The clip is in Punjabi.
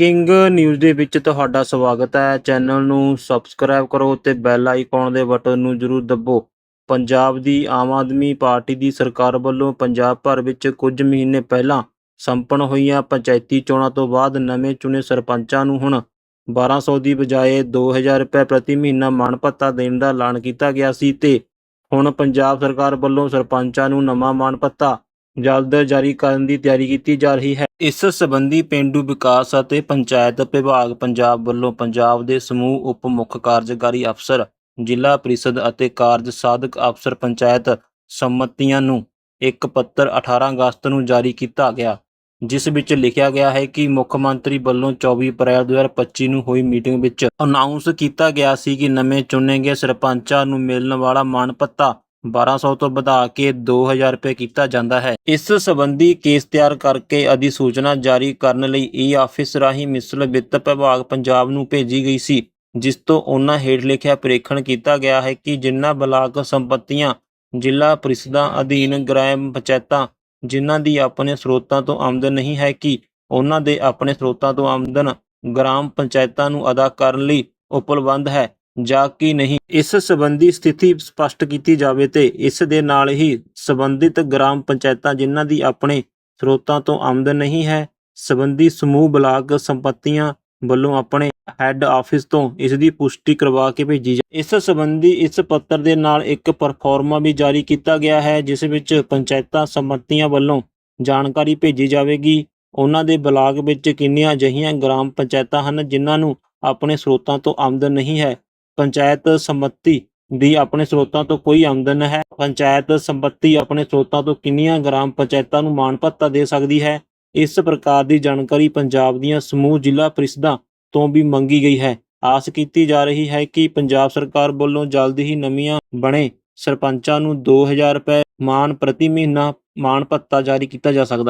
ਕਿੰਗ ਨਿਊਜ਼ ਦੇ ਵਿੱਚ ਤੁਹਾਡਾ ਸਵਾਗਤ ਹੈ। ਚੈਨਲ ਨੂੰ ਸਬਸਕ੍ਰਾਈਬ ਕਰੋ ਤੇ ਬੈਲ ਆਈਕਨ ਦੇ ਬਟਨ ਨੂੰ ਜ਼ਰੂਰ ਦਬੋ। ਪੰਜਾਬ ਦੀ ਆਮ ਆਦਮੀ ਪਾਰਟੀ ਦੀ ਸਰਕਾਰ ਵੱਲੋਂ ਪੰਜਾਬ ਭਰ ਵਿੱਚ ਕੁਝ ਮਹੀਨੇ ਪਹਿਲਾਂ ਸੰਪੰਨ ਹੋਈਆਂ ਪੰਚਾਇਤੀ ਚੋਣਾਂ ਤੋਂ ਬਾਅਦ ਨਵੇਂ ਚੁਣੇ ਸਰਪੰਚਾਂ ਨੂੰ ਹੁਣ 1200 ਦੀ ਬਜਾਏ 2000 ਰੁਪਏ ਪ੍ਰਤੀ ਮਹੀਨਾ ਮਾਣ ਭੱਤਾ ਦੇਣ ਦਾ ਐਲਾਨ ਕੀਤਾ ਗਿਆ ਸੀ ਤੇ ਹੁਣ ਪੰਜਾਬ ਸਰਕਾਰ ਵੱਲੋਂ ਸਰਪੰਚਾਂ ਨੂੰ ਨਵਾਂ ਮਾਣ ਭੱਤਾ ਜਲਦ ਜਾਰੀ ਕਰਨ ਦੀ ਤਿਆਰੀ ਕੀਤੀ ਜਾ ਰਹੀ ਹੈ। ਇਸ ਸਬੰਧੀ ਪੇਂਡੂ ਵਿਕਾਸ ਅਤੇ ਪੰਚਾਇਤ ਵਿਭਾਗ ਪੰਜਾਬ ਵੱਲੋਂ ਪੰਜਾਬ ਦੇ ਸਮੂਹ ਉਪ ਮੁੱਖ ਕਾਰਜਕਾਰੀ ਅਫਸਰ, ਜ਼ਿਲ੍ਹਾ ਪ੍ਰੀਸ਼ਦ ਅਤੇ ਕਾਰਜ ਸਾਧਕ ਅਫਸਰ ਪੰਚਾਇਤ ਸੰਮਤੀਆਂ ਨੂੰ ਇੱਕ ਪੱਤਰ 18 ਅਗਸਤ ਨੂੰ ਜਾਰੀ ਕੀਤਾ ਗਿਆ, ਜਿਸ ਵਿੱਚ ਲਿਖਿਆ ਗਿਆ ਹੈ ਕਿ ਮੁੱਖ ਮੰਤਰੀ ਵੱਲੋਂ 24 ਅਪ੍ਰੈਲ 2025 ਨੂੰ ਹੋਈ ਮੀਟਿੰਗ ਵਿੱਚ ਅਨਾਉਂਸ ਕੀਤਾ ਗਿਆ ਸੀ ਕਿ ਨਵੇਂ ਚੁਣੇ ਗਏ ਸਰਪੰਚਾਂ ਨੂੰ ਮਿਲਣ ਵਾਲਾ ਮਾਣ ਭੱਤਾ 1200 ਤੋਂ ਵਧਾ ਕੇ 2000 ਰੁਪਏ ਕੀਤਾ ਜਾਂਦਾ ਹੈ। ਇਸ ਸੰਬੰਧੀ ਕੇਸ ਤਿਆਰ ਕਰਕੇ ਅਧਿਸੂਚਨਾ ਜਾਰੀ ਕਰਨ ਲਈ ਈ ਆਫਿਸ ਰਾਹੀਂ ਮਿਸਲ ਵਿੱਤ ਵਿਭਾਗ ਪੰਜਾਬ ਨੂੰ ਭੇਜੀ ਗਈ ਸੀ, ਜਿਸ ਤੋਂ ਉਹਨਾਂ ਹੇਠ ਲਿਖਿਆ ਪ੍ਰੇਖਣ ਕੀਤਾ ਗਿਆ ਹੈ ਕਿ ਜਿਨ੍ਹਾਂ ਬਲਾਕ ਸੰਪਤੀਆਂ, ਜ਼ਿਲ੍ਹਾ ਪ੍ਰੀਸ਼ਦਾਂ ਅਧੀਨ ਗ੍ਰਾਮ ਪੰਚਾਇਤਾਂ, ਜਿਨ੍ਹਾਂ ਦੀ ਆਪਣੇ ਸਰੋਤਾਂ ਤੋਂ ਆਮਦਨ ਨਹੀਂ ਹੈ ਕਿ ਉਹਨਾਂ ਦੇ ਆਪਣੇ ਸਰੋਤਾਂ ਤੋਂ ਆਮਦਨ ਗ੍ਰਾਮ ਪੰਚਾਇਤਾਂ ਨੂੰ ਅਦਾ ਕਰਨ ਲਈ ਉਪਲਬਧ ਹੈ ਜਾਂ ਕਿ ਨਹੀਂ। ਇਸ ਸੰਬੰਧੀ ਸਥਿਤੀ ਸਪਸ਼ਟ ਕੀਤੀ ਜਾਵੇ ਤੇ ਇਸ ਦੇ ਨਾਲ ਹੀ ਸੰਬੰਧਿਤ ਗ੍ਰਾਮ ਪੰਚਾਇਤਾਂ ਜਿਨ੍ਹਾਂ ਦੀ ਆਪਣੇ ਸਰੋਤਾਂ ਤੋਂ ਆਮਦਨ ਨਹੀਂ ਹੈ, ਸੰਬੰਧੀ ਸਮੂਹ ਬਲਾਕ ਸੰਪਤੀਆਂ ਵੱਲੋਂ ਆਪਣੇ ਹੈੱਡ ਆਫਿਸ ਤੋਂ ਇਸ ਦੀ ਪੁਸ਼ਟੀ ਕਰਵਾ ਕੇ ਭੇਜੀ ਜਾ ਇਸ ਸੰਬੰਧੀ ਇਸ ਪੱਤਰ ਦੇ ਨਾਲ ਇੱਕ ਪਰਫਾਰਮਾ ਵੀ ਜਾਰੀ ਕੀਤਾ ਗਿਆ ਹੈ, ਜਿਸ ਵਿੱਚ ਪੰਚਾਇਤਾਂ ਸੰਪਤੀਆਂ ਵੱਲੋਂ ਜਾਣਕਾਰੀ ਭੇਜੀ ਜਾਵੇਗੀ। ਉਹਨਾਂ ਦੇ ਬਲਾਕ ਵਿੱਚ ਕਿੰਨੀਆਂ ਅਜਿਹੀਆਂ ਗ੍ਰਾਮ ਪੰਚਾਇਤਾਂ ਹਨ ਜਿਨ੍ਹਾਂ ਨੂੰ ਆਪਣੇ ਸਰੋਤਾਂ ਤੋਂ ਆਮਦਨ ਨਹੀਂ ਹੈ ਪੰਚਾਇਤ ਸੰਮਤੀ ਦੀ ਆਪਣੇ ਸਰੋਤਾਂ ਤੋਂ ਕੋਈ ਆਮਦਨ ਹੈ? ਪੰਚਾਇਤ ਸੰਪਤੀ ਆਪਣੇ ਸਰੋਤਾਂ ਤੋਂ ਕਿੰਨੀਆਂ ਗ੍ਰਾਮ ਪੰਚਾਇਤਾਂ ਨੂੰ ਮਾਣ ਭੱਤਾ ਦੇ ਸਕਦੀ ਹੈ? ਇਸ ਪ੍ਰਕਾਰ ਦੀ ਜਾਣਕਾਰੀ ਪੰਜਾਬ ਦੀਆਂ ਸਮੂਹ ਜ਼ਿਲ੍ਹਾ ਪ੍ਰੀਸ਼ਦਾਂ ਤੋਂ ਵੀ ਮੰਗੀ ਗਈ ਹੈ। ਆਸ ਕੀਤੀ ਜਾ ਰਹੀ ਹੈ ਕਿ ਪੰਜਾਬ ਸਰਕਾਰ ਵੱਲੋਂ ਜਲਦ ਹੀ ਨਵੀਆਂ ਬਣੇ ਸਰਪੰਚਾਂ ਨੂੰ 2000 ਰੁਪਏ ਮਾਣ ਪ੍ਰਤੀ ਮਹੀਨਾ ਮਾਣ ਭੱਤਾ ਜਾਰੀ ਕੀਤਾ ਜਾ ਸਕਦਾ ਹੈ।